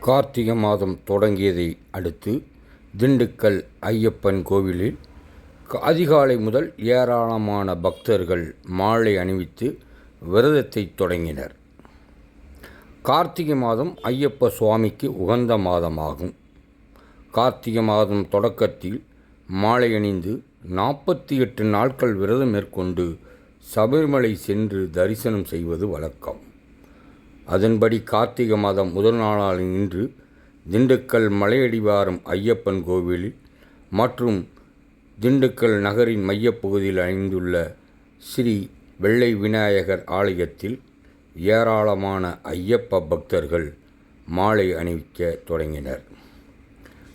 கார்த்திகை மாதம் தொடங்கியதை அடுத்து திண்டுக்கல் ஐயப்பன் கோவிலில் க- அதிகாலை முதல் ஏராளமான பக்தர்கள் மாலை அணிவித்து விரதத்தை தொடங்கினர். கார்த்திகை மாதம் ஐயப்ப சுவாமிக்கு உகந்த மாதமாகும். கார்த்திகை மாதம் தொடக்கத்தில் மாலை அணிந்து நாற்பத்தி எட்டு நாட்கள் விரதம் மேற்கொண்டு சபரிமலை சென்று தரிசனம் செய்வது வழக்கம். அதன்படி கார்த்திகை மாதம் முதல் நாளான இன்று திண்டுக்கல் மலையடிவாரம் ஐயப்பன் கோவிலில் மற்றும் திண்டுக்கல் நகரின் மையப்பகுதியில் அமைந்துள்ள ஸ்ரீ வெள்ளை விநாயகர் ஆலயத்தில் ஏராளமான ஐயப்ப பக்தர்கள் மாலை அணிவிக்க தொடங்கினர்.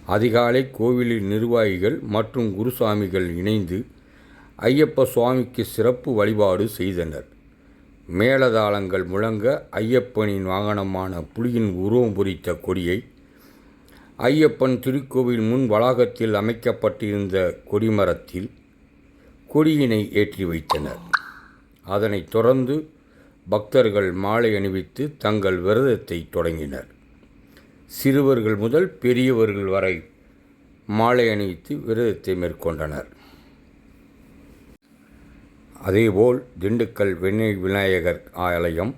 அதிகாலை கோவிலில் நிர்வாகிகள் மற்றும் குருசாமிகள் இணைந்து ஐயப்ப சுவாமிக்கு சிறப்பு வழிபாடு செய்தனர். மேளதாளங்கள் முழங்க ஐயப்பனின் வாகனமான புலியின் உருவம் பொறித்த கொடியை ஐயப்பன் திருக்கோவில் முன் வளாகத்தில் அமைக்கப்பட்டிருந்த கொடிமரத்தில் கொடியினை ஏற்றி வைத்தனர். அதனைத் தொடர்ந்து பக்தர்கள் மாலை அணிவித்து தங்கள் விரதத்தை தொடங்கினர். சிறுவர்கள் முதல் பெரியவர்கள் வரை மாலை அணிவித்து விரதத்தை மேற்கொண்டனர். அதேபோல் திண்டுக்கல் வெண்ணெய் விநாயகர் ஆலயம்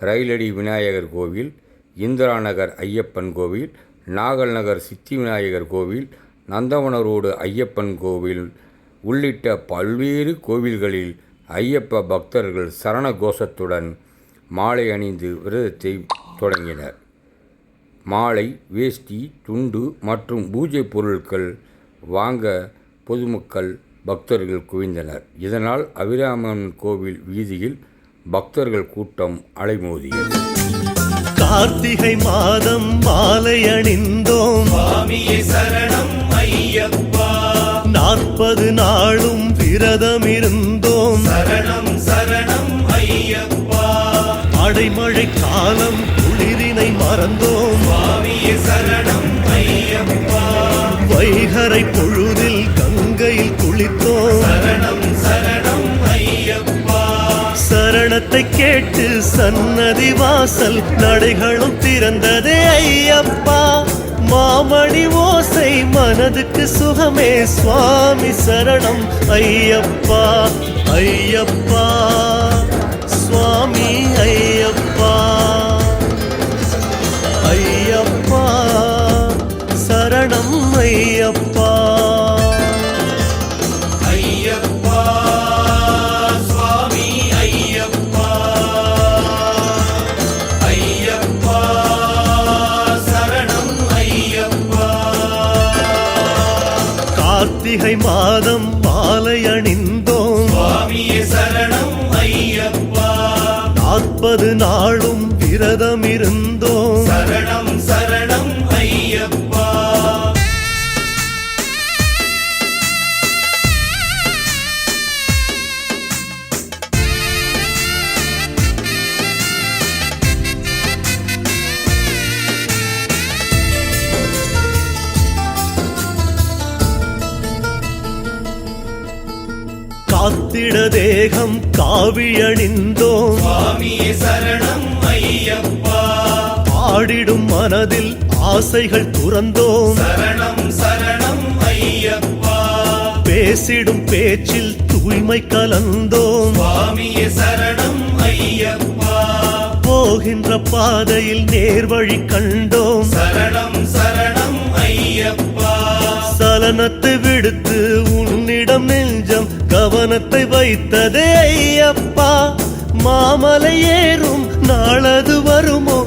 ரயிலடி விநாயகர் கோவில் இந்திரா நகர் ஐயப்பன் கோவில் நாகல் நகர் சித்தி விநாயகர் கோவில் நந்தவனரோடு ஐயப்பன் கோவில் உள்ளிட்ட பல்வேறு கோவில்களில் ஐயப்ப பக்தர்கள் சரண கோஷத்துடன் மாலை அணிந்து விரதத்தை தொடங்கினர். மாலை வேஷ்டி துண்டு மற்றும் பூஜை பொருட்கள் வாங்க பொதுமக்கள் பக்தர்கள் குவிந்தனர். இதனால் அபிராமன் கோவில் வீதியில் பக்தர்கள் கூட்டம் அலைமோதியது. கார்த்திகை மாதம் மாலை அணிந்தோம். சுவாமியே சரணம் ஐயப்பா. நாற்பது நாளும் விரதம் இருந்தோம் சரணம் சரணம் ஐயப்பா. அடைமழை காலம் குளிரினை மறந்தோம். சுவாமியே சரணம் ஐயப்பா. வைகரை பொழுதில் கங்கையில் சரணத்தை கேட்டு சன்னதி வாசல் நடைகளும் திறந்ததே ஐயப்பா. மாமணி ஓசை மனதுக்கு சுகமே சுவாமி சரணம் ஐயப்பா ஐயப்பா. கார்த்திகை மாதம் மாலை அணிந்தோம். நாற்பது நாளும் விரதம் இருந்தோம் காத்திட தேகம் காவி அணிந்தோம் சுவாமியே சரணம் ஐயப்பா. ஆடிடும் மனதில் ஆசைகள் துறந்தோம். சரணம் சரணம் ஐயப்பா. பேசிடும் பேச்சில் தூய்மை கலந்தோம். சுவாமியே சரணம் ஐயப்பா. போகின்ற பாதையில் நேர்வழி கண்டோம். சரணம் சரணம் ஐயப்பா. சலனத்தை விடுத்து உன்னிடம் வாகனத்தை வைத்ததே ஐயப்பா. மாமலை ஏறும் நாளது வருமோ?